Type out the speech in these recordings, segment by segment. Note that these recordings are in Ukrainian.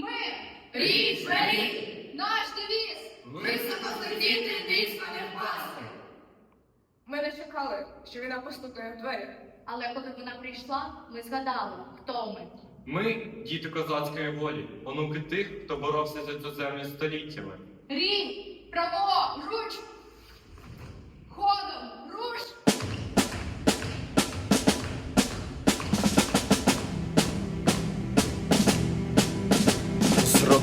Ми Річ беріть! наш девіз. Високо сидіти, низько не впасти. Ми не чекали, що війна постукає в двері. Але коли вона прийшла, ми згадали, хто ми. Ми діти козацької волі, онуки тих, хто боровся за цю землю століттями. Рінь, право, руч.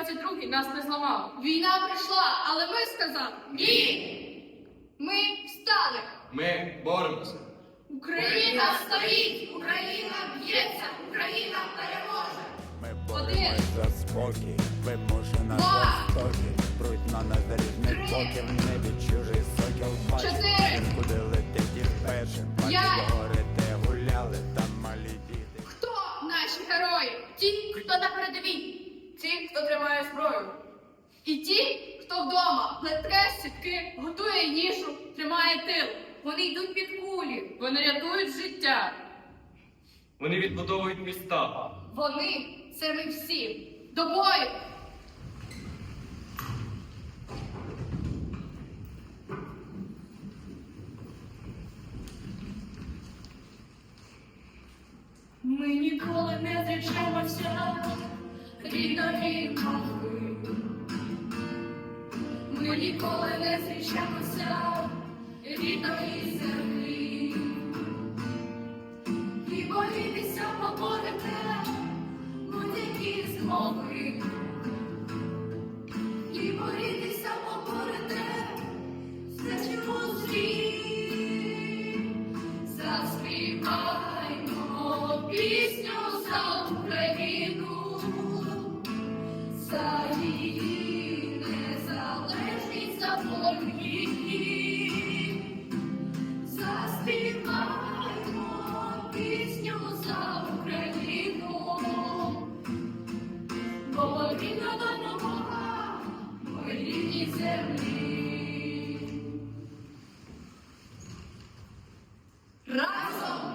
2022 нас не зламав. Війна прийшла, Але ми сказали, ні. Ми встали. Ми боремося. Україна стоїть, Україна б'ється, Україна переможе. Ми Один. боремось за спокій, вимушена Два. жорстокі. Пруть на нас зарізних Три. боків, в небі чужий сокіл бачить. Чотири. Куди летить і першим. Бачить гори, де гуляли, там малі діти. Хто наші герої? Ті, хто на передовій. Хто тримає зброю. І ті, хто вдома плетке сітки, готує їжу, тримає тил. Вони йдуть під кулі. Вони рятують життя. Вони відбудовують міста. Вони це ми всі. До бою! Ми ніколи не зречемося рідної мови. Ми ніколи не зречемося рідної землі. І борітися поборете, будь-які змови.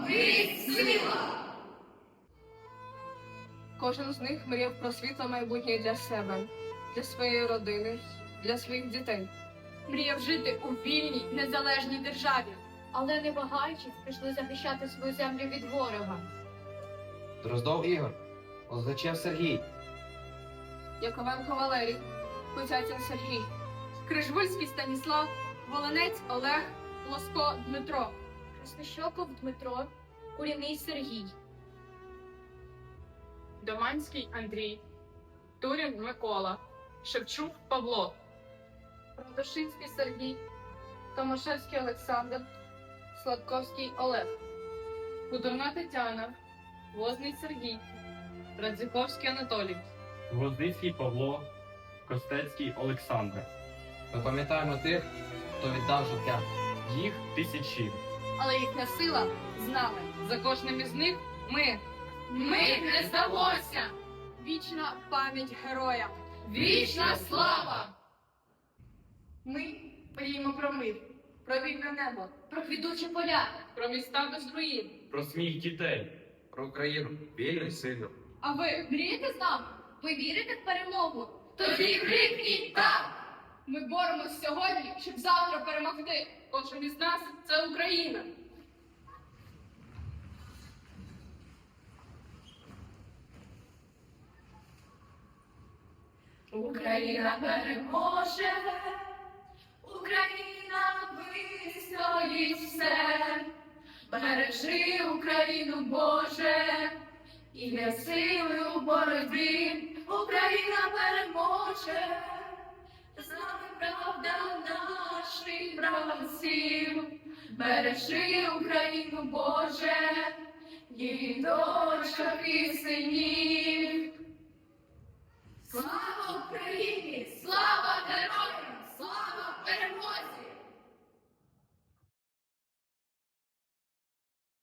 Ми сила! Кожен з них мріяв про світле майбутнє для себе, для своєї родини, для своїх дітей. Мріяв жити у вільній, незалежній державі, але не вагаючись, прийшли захищати свою землю від ворога. Дроздов Ігор, Лозачев Сергій, Яковенко Валерій, Куцятін Сергій, Крижвульський Станіслав, Волонець Олег, Лоско Дмитро. Краснощоков Дмитро, Куріний Сергій, Доманський Андрій, Турін Микола, Шевчук Павло, Протошинський Сергій, Томашевський Олександр, Сладковський Олег, Худорна Тетяна, Возний Сергій, Радзиковський Анатолій. Гвоздицький Павло, Костецький Олександр. ми пам'ятаємо тих, хто віддав життя. Їх тисячі. Але їхня сила з нами. За кожним із них ми. Ми не здамося! Вічна пам'ять героям! Вічна слава! Ми мріємо про мир, про вільне небо, Про квітучі поля, про міста без руїн. Про сміх дітей. Про Україну, вільну і сильну. А ви мрієте з нами? Ви вірите в перемогу? Тоді крикніть так! Ми боремось сьогодні, щоб завтра перемогти. Кожен із нас це Україна. Україна переможе, Україна вистоїть все. Бережи Україну, Боже, і не сили у боротьбі. Україна переможе, з правда наших братців. Бережи Україну, Боже, її дочок і синів. Слава Україні!